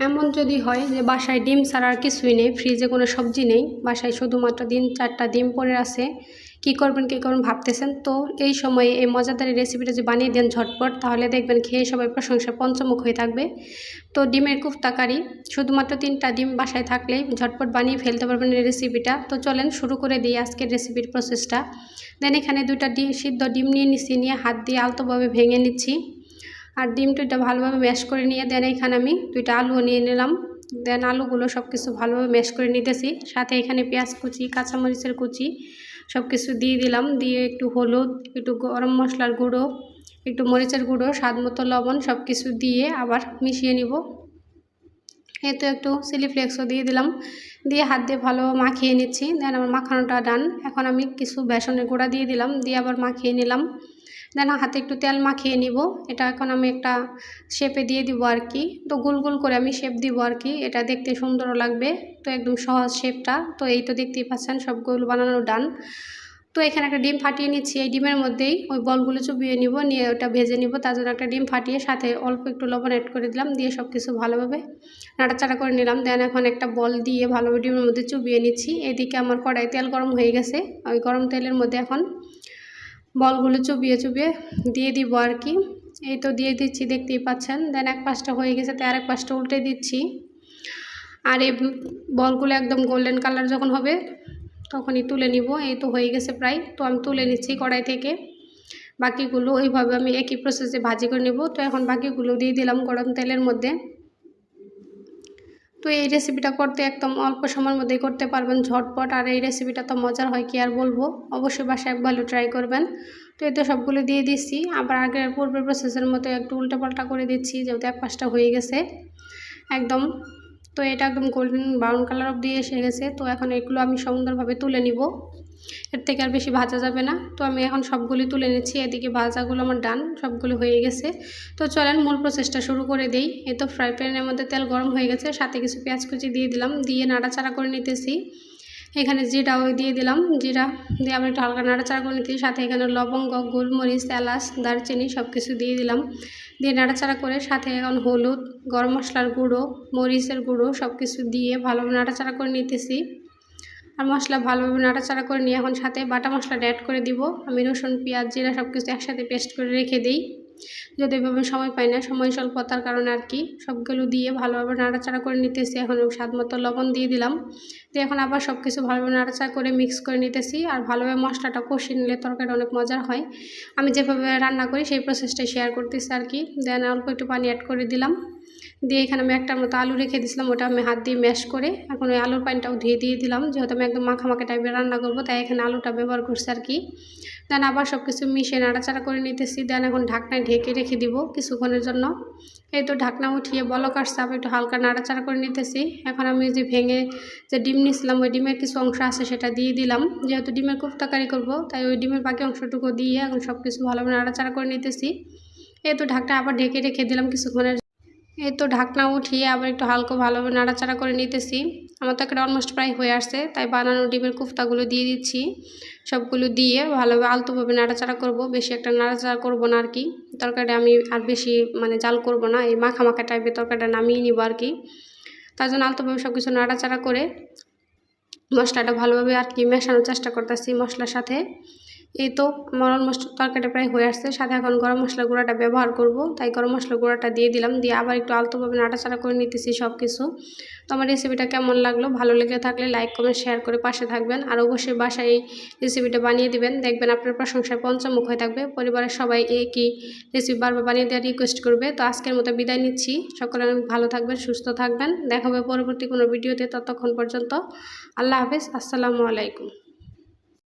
এমন যদি হয় যে বাসায় ডিম ছাড়া আর কিছুই নেই, ফ্রিজে কোনো সবজি নেই, বাসায় শুধুমাত্র দিন চারটা ডিম পড়ে আছে, কি করবেন, কী করবেন ভাবতেছেন? তো এই সময়ে এই মজাদার রেসিপিটা যদি বানিয়ে দেন ঝটপট, তাহলে দেখবেন খেয়ে সবাই প্রশংসা পঞ্চমুখ হয়ে থাকবে। তো ডিমের কুফতাকারি শুধুমাত্র তিনটা ডিম বাসায় থাকলেই ঝটপট বানিয়ে ফেলতে পারবেন এই রেসিপিটা তো চলেন শুরু করে দিই আজকের রেসিপির প্রসেসটা দেন এখানে দুইটা ডিম, সিদ্ধ ডিম নিয়ে নিচ্ছি নিয়ে হাত দিয়ে আলতোভাবে ভেঙে নিচ্ছি। আর ডিম দুইটা ভালোভাবে ম্যাশ করে নিয়ে দেন এখানে আমি। দুইটা আলুও নিয়ে নিলাম। দেন আলুগুলো সব কিছু ভালোভাবে ম্যাশ করে নিতেছি। সাথে এখানে পেঁয়াজ কুচি, কাঁচামরিচের কুচি সব কিছু দিয়ে দিলাম। দিয়ে একটু হলুদ, একটু গরম মশলার গুঁড়ো, একটু মরিচের গুঁড়ো স্বাদ মতো লবণ সব কিছু দিয়ে আবার মিশিয়ে নিব। এতো একটু চিলি ফ্লেক্সও দিয়ে দিলাম। দিয়ে হাত দিয়ে ভালো মাখিয়ে নিচ্ছি। দেন আমার মাখানোটা ডান এখন আমি কিছু বেসনের গুঁড়া দিয়ে দিলাম। দিয়ে আবার মাখিয়ে নিলাম। দেন হাতে একটু তেল মাখিয়ে নিব। এটা এখন আমি একটা শেপে দিয়ে দিব আর কি। তো গোল গোল করে আমি শেপ দিব আর কি। এটা দেখতে সুন্দরও লাগবে। তো একদম সহজ শেপটা তো এই তো দেখতেই পাচ্ছেন সবগুলো বানানো ডান তো এখানে একটা ডিম ফাটিয়ে নিচ্ছি। এই ডিমের মধ্যেই ওই বলগুলো চুবিয়ে নিব, নিয়ে ওটা ভেজে নিব। তার জন্য একটা ডিম ফাটিয়ে সাথে অল্প একটু লবণ অ্যাড করে দিলাম। দিয়ে সব কিছু ভালোভাবে নাড়াচাড়া করে নিলাম। দেন এখন একটা বল দিয়ে ভালোভাবে ডিমের মধ্যে চুবিয়ে নিচ্ছি। এদিকে আমার কড়াই তেল গরম হয়ে গেছে। ওই গরম তেলের মধ্যে এখন বলগুলো চুবিয়ে চুবিয়ে দিয়ে দিব আর কি। এই তো দিয়ে দিচ্ছি, দেখতেই পাচ্ছেন। দেন এক পাশটা হয়ে গেছে, তো আরেক পাশটা উল্টে দিচ্ছি। আর এই বলগুলো একদম গোল্ডেন কালার যখন হবে, তখনই তুলে নিব। এই তো হয়ে গেছে প্রায়। তো আমি তুলে নিচ্ছি কড়াই থেকে। বাকিগুলো ওইভাবে আমি একই প্রসেসে ভাজি করে নেব। তো এখন বাকিগুলো দিয়ে দিলাম গরম তেলের মধ্যে। তো এই রেসিপিটা করতে একদম অল্প সময়ের মধ্যেই করতে পারবেন, ঝটপট। আর এই রেসিপিটা তো মজার হয়, কি আর বলব? অবশ্যই বাসায় ভালো ট্রাই করবেন। তো এই তো সবগুলো দিয়ে দিচ্ছি আবার আগের পূর্বের প্রসেসের মতো একটু উল্টোপাল্টা করে দিচ্ছি, যেহেতু এক পাশটা হয়ে গেছে। একদম তো এটা একদম গোল্ডেন ব্রাউন কালার অব দিয়ে এসে গেছে তো এখন এগুলো আমি সুন্দরভাবে তুলে নিব। এর থেকে আর বেশি ভাজা যাবে না। তো আমি এখন সবগুলি তুলে নিচ্ছি। এদিকে ভাজাগুলো আমার ডান সবগুলো হয়ে গেছে। তো চলেন মূল প্রসেসটা শুরু করে দিই। এ তো ফ্রাই প্যানের মধ্যে তেল গরম হয়ে গেছে। সাথে কিছু পেঁয়াজ কুচি দিয়ে দিলাম। দিয়ে নাড়াচাড়া করে নিতেছি। এখানে জিরাও দিয়ে দিলাম, জিরা দিয়ে আবার একটু হালকা নাড়াচাড়া করে নিতেছি সাথে এখানে লবঙ্গ, গোলমরিচ, এলাচ, দারচিনি সব কিছু দিয়ে দিলাম। দিয়ে নাড়াচাড়া করে সাথে এখন হলুদ, গরম মশলার গুঁড়ো, মরিচের গুঁড়ো সব কিছু দিয়ে ভালোভাবে নাড়াচাড়া করে নিতেছি। আর মশলা ভালোভাবে নাড়াচাড়া করে নিয়ে এখন সাথে বাটা মশলাটা অ্যাড করে দিব। আমি রসুন, পেঁয়াজ, জিরা সব কিছু একসাথে পেস্ট করে রেখে দিই। যদি এভাবে সময় পাই না, সময় স্বল্পতার কারণে আর কি সবগুলো দিয়ে ভালোভাবে নাড়াচাড়া করে নিতেছি। এখন স্বাদ মতো লবণ দিয়ে দিলাম। দিয়ে এখন আবার সব কিছু ভালোভাবে নাড়াচাড়া করে মিক্স করে নিতেছি। আর ভালোভাবে মশলাটা কষিয়ে নিলে তরকারি অনেক মজার হয়। আমি যেভাবে রান্না করি, সেই প্রসেসটাই শেয়ার করতেছি আর কি। দেন অল্প একটু পানি অ্যাড করে দিলাম। দিয়ে এখানে আমি একটার মতো আলু রেখে দিয়েছিলাম, ওটা আমি হাত দিয়ে ম্যাশ করে এখন ওই আলুর পানিটাও ধুয়ে দিয়ে দিলাম। যেহেতু আমি একদম মাখা মাখা টাইপের রান্না করব, তাই এখানে আলুটা ব্যবহার করছি আর কি। দেন আবার সব কিছু মিশিয়ে নাড়াচাড়া করে নিতেছি। দেন এখন ঢাকনায় ঢেকে রেখে দিব কিছুক্ষণের জন্য। এই তো ঢাকনা উঠিয়ে বলক আসছে, আবার একটু হালকা নাড়াচাড়া করে নিতেছি। এখন আমি যে ভেঙে যে ডিম নিয়েছিলাম, ওই ডিমের কিছু অংশ আছে সেটা দিয়ে দিলাম। যেহেতু ডিমের কুফতাকারি করব, তাই ওই ডিমের বাকি অংশটুকু দিয়ে এখন সব কিছু ভালোভাবে নাড়াচাড়া করে নিতেছি। এই তো ঢাকটা আবার ঢেকে রেখে দিলাম কিছুক্ষণের এই তো ঢাকনা উঠিয়ে আবার একটু হালকা ভালোভাবে নাড়াচাড়া করে নিতেছি। আমার তো একটা অলমোস্ট প্রায় হয়ে আসছে, তাই বানানো ডিমের কুফতাগুলো দিয়ে দিচ্ছি। সবগুলো দিয়ে ভালোভাবে আলতোভাবে নাড়াচাড়া করব, বেশি একটা নাড়াচাড়া করব না আর কি। তরকারিটা আমি আর বেশি মানে জাল করব না, এই মাখা মাখা টাইপের তরকারিটা নামিয়ে নিব আর কি। তার জন্য আলতোভাবে সব কিছু নাড়াচাড়া করে মশলাটা ভালোভাবে আর কি মেশানোর চেষ্টা করতেছি মশলার সাথে। এই তো আমার অলমোস্ট তরকারিটা প্রায় হয়ে আসছে। সাথে এখন গরম মশলা গুঁড়াটা ব্যবহার করব। তাই গরম মশলা গুঁড়াটা দিয়ে দিলাম। দিয়ে আবার একটু আলতোভাবে নাড়াচাড়া করে নিতেছি সব কিছু তো আমার রেসিপিটা কেমন লাগল? ভালো লেগে থাকলে লাইক, কমেন্ট, শেয়ার করে পাশে থাকবেন। আর অবশ্যই বাসায় এই রেসিপিটা বানিয়ে দিবেন। দেখবেন আপনার প্রশংসায় পঞ্চমুখ হয়ে থাকবে। পরিবারের সবাই একই রেসিপি বারবার বানিয়ে দেওয়ার রিকোয়েস্ট করবে। তো আজকের মতো বিদায় নিচ্ছি। সকলে ভালো থাকবেন, সুস্থ থাকবেন। দেখা হবে পরবর্তী কোনো ভিডিওতে ততক্ষণ পর্যন্ত। আল্লাহ হাফেজ। আসসালামু আলাইকুম।